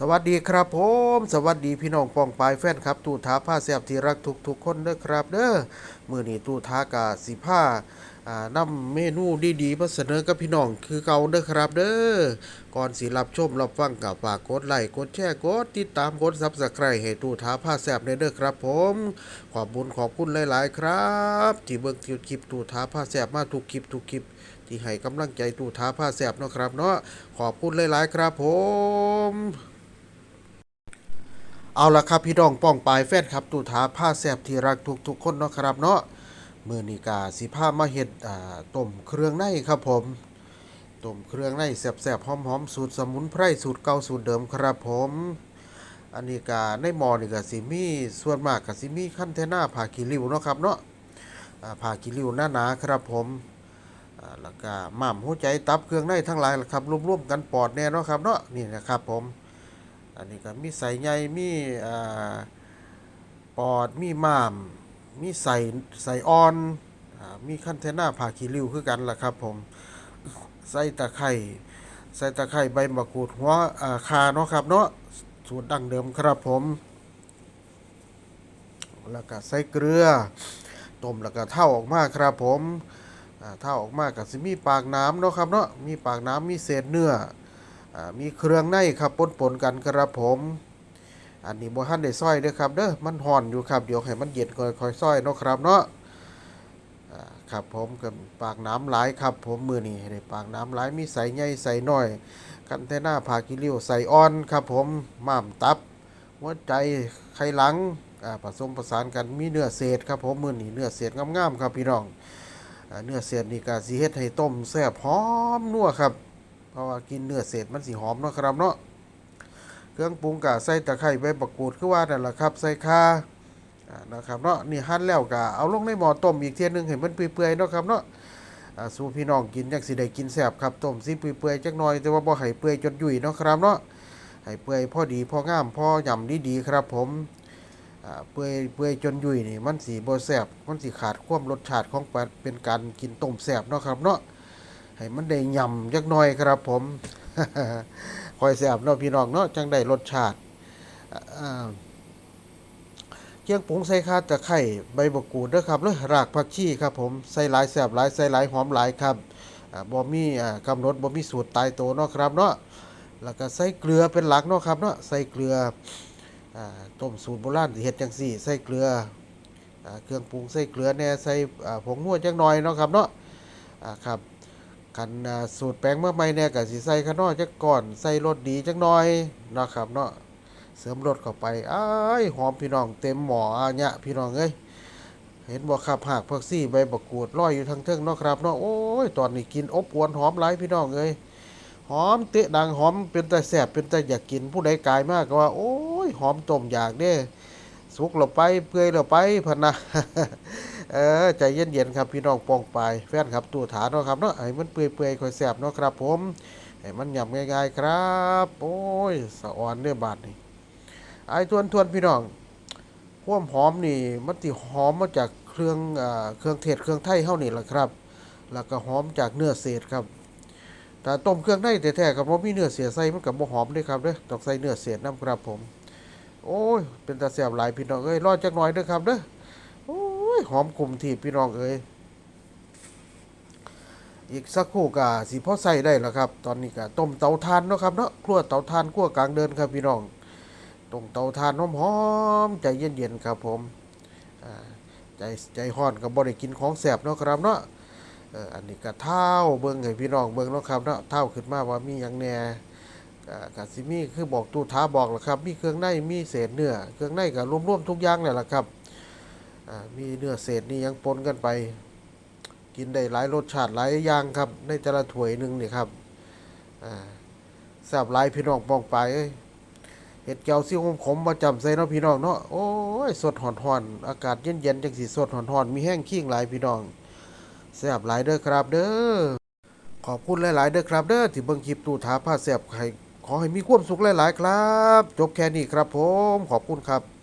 สวัสดีครับผม สวัสดีพี่น้องปองปายแฟนครับ ตู้ท้าผ้าแซบที่รักทุกทุกคนเด้อครับเด้อมือนี้ตู้ท้ากาสิผ้าอ่านำเมนูดีๆมาเสนอกับพี่น้องคือเก่าเด้อครับเด้อก่อนสิรับชมรับฟังกับฝากกดไลค์กดแชร์กดติดตามกด Subscribe ให้ตู้ท้าผ้าแซบเด้อครับผม ขอบบุญขอบคุณหลาย ๆ ครับ ที่เบิ่งคลิปตู้ท้าผ้าแซบมาทุกคลิปทุกคลิปที่ให้กำลังใจตู้ท้าผ้าแซบเนาะครับเนาะขอบคุณหลาย ๆ ครับผม เอาละครับพี่น้องป้องปลายแฟนครับตูถาผ้าแซบที่รักทุกทุกคนเนาะครับเนาะมือนีกาสิผ้ามาเฮ็ดต้มเครื่องในครับผมต้มเครื่องในแซ่บๆหอมๆสูตรสมุนไพรสูตรเก่าสูตรเดิมครับผมอันนี้กาในหม้อนี่ก็สิมีส่วนมากก็สิมีขั้นเทน่าผ่ากิริ้วเนาะครับเนาะอ่าผ่ากิริ้วหน้าหนาครับผมแล้วก็หม่ำหัวใจตับเครื่องในทั้งหลายล่ะครับรวมๆกันปอดแน่เนาะครับเนาะนี่นะครับผม อันนี้ก็มีใส่ใหญ่มีอ่าปอดมีม้าม มีใส่ใส่อ่อนอมีคันเทน่าผ่าขี้ริ้วคือกันล่ะครับผมใส่ตะไคร้ใส่ตะไคร้ใบมะกรูดหัวอ่าคาเนาะครับเนาะสูตรดั้งเดิมครับผม แล้วก็ใส่เกลือต้มแล้วก็เท่าออกมาครับผมเท่าออกมาก็สิมีปากน้ำเนาะครับเนาะมีปากน้ำมีเศษเนื้อ มีเครื่องในครับปนปนกันครับผม อันนี้บ่ทันได้ซอยเด้อครับเด้อมันห่อนอยู่ครับเดี๋ยวให้มันเย็นค่อยๆซอยเนาะครับเนาะครับผมกับปากน้ำหลายครับ ผมมือนี้ให้ได้ปากน้ำหลายมีใส่ใหญ่ใส่น้อย กันเทน่าผากิริ้วใส่อ่อนครับ ผมม่ามตับหัวใจไขหลังผสมผสานกันมีเนื้อเศษครับ ผมมือนี้เนื้อเศษงามๆครับพี่น้องอเนื้อเศษนี่ก็สิเฮ็ดให้ต้มแซ่บหอมนัวครับ เพราะว่ากินเนื้อเศษมันสีหอมเนาะครับเนาะเครื่องปรุงกะใส่ตะไคร้ใบมะกูดคือว่านั่นแหละครับ ใส่ข่าอ่านะครับเนาะนี่หั่นแล้วกะเอาลงในหม้อต้มอีกเทียหนึงให้มันเปื่อยๆเนาะครับเนาะสู่พี่น้องกินจังสิได้กินแซ่บครับต้มสิเปื่อยๆจักหน่อยแต่ว่าบ่ให้เปื่อยจนยุ่ยเนาะครับเนาะให้เปื่อยพอดีพองามพอหย่ำดีๆครับผมเปื่อยเปื่อยจนยุ่ยนี่มันสิบ่แซ่บมันสิขาดความรสชาติของเป็นการกินต้มแซ่บเนาะครับเนาะ ให้มันได้ยำจักหน่อยครับผมคอยแสบเนาะพี่น้องเนาะจังได้รสชาติเคียงปูงใส่ข่าตะไคร้ใบมะกรูดเด้อครับเลยรากผักชีครับผมใส่หลายแสบหลายใส่หลายหอมหลายครับบ่มีอ่ากำหนดบ่มีสูตรตายตัวเนาะครับเนาะแล้วก็ใส่เกลือเป็นหลักเนาะครับเนาะใส่เกลืออต้มสูตรโบราณเฮ็ดจังซี่ ใส่เกลืออเครื่องปรุงใส่เกลือแน่ใส่ผงนัวจักหน่อยเนาะครับเนาะครับ คันอ่าสูตรแป้งเมื่อไม่เนี่ยก็สิใส่ข้านอจักก่อนใส่รสดีจักหน่อยนะครับเนาะเสริมรสเข้าไปอ้ายหอมพี่น้องเต็มหมออะเนี่ยพี่น้องเอ้ยเห็นบ่ครับหากผักซี่ใบบักกูดลอยอยู่ทางเทิงเนาะครับเนาะโอ้ยตอนนี้กินอบอวนหอมหลายพี่น้องเอ้ยหอมเตะดังหอมเป็นแต่แสบเป็นแต่อยากกินผู้ใดกายมากก็ว่า โอ้ยหอมต้มอยากเด้สุกเราไปเปื่อยเราไปพนนะ เออใจเย็นๆครับพี่น้องปองไปแฟนครับตัวฐานเนาะครับเนาะให้มันเปื่อยๆค่อยแสบเนาะครับ ผมให้มันหยำง่ายๆครับ โอ้ยสะออนเด้อบาดนี่ไอ้ทวนทวนๆพี่น้องควมหอมนี่มันติหอมมาจากเครื่องอ่าเครื่องเทศเครื่องไทยเฮานี่แหละครับ แล้วก็หอมจากเนื้อเศษครับแต่ต้มเครื่องในแท้ๆกับบ่มีเนื้อเสียใส่มันก็บ่หอมด้วยครับเด้อต้องใส่เนื้อเศษนํครับผม โอ้ย เป็นตาแซ่บหลายพี่น้องเอ้ยรอดจักหน่อยเด้อครับเด้อ ยหอมกลุ่มที่พี่น้องเอ้ยอีกสักครู่กะสิพ่อใส่ได้แล้วครับ ตอนนี้กะต้มเตาถ่านเนาะครับเนาะครัวเตาถ่านครัวกลางเดินครับพี่น้องต้มเตาถ่านหอมๆใจเย็นๆครับผมใจใจฮ้อนก็บ่ได้กินของแซ่บเนาะครับเนาะอันนี้กะเท้าเบิ่งให้พี่น้องเบิ่งเนาะครับเนาะเท้าขึ้นมาว่ามีหยังแหน่กะสิมีคือบอกตู้ท้าบอกแล่ะครับ มีเครื่องในมีเศษเนื้อเครื่องในก็รวมๆทุกอย่างแหละล่ะครับ มีเนื้อเศษนี่ยังปนกันไป กินได้หลายรสชาติหลายอย่างครับ ในแต่ละถ้วยหนึ่งนี่ครับอ่าแซ่บหลายพี่น้องปองไปเห็ดเจียวซี่ขมๆมาจำใส่เนาะพี่น้องเนาะโอ้ยสดหอนหอนๆอากาศเย็นๆจังสีสดหอนหอนๆมีแห้งขิงหลายพี่น้องแซ่บหลายเด้อครับเด้อขอบคุณหลาย ๆ เด้อครับเด้อที่เบิ่งคลิปตู้ถาผ้าแซ่บให้ขอให้มีความสุขหลาย ๆ ครับ จบแค่นี้ครับผม ขอบคุณครับ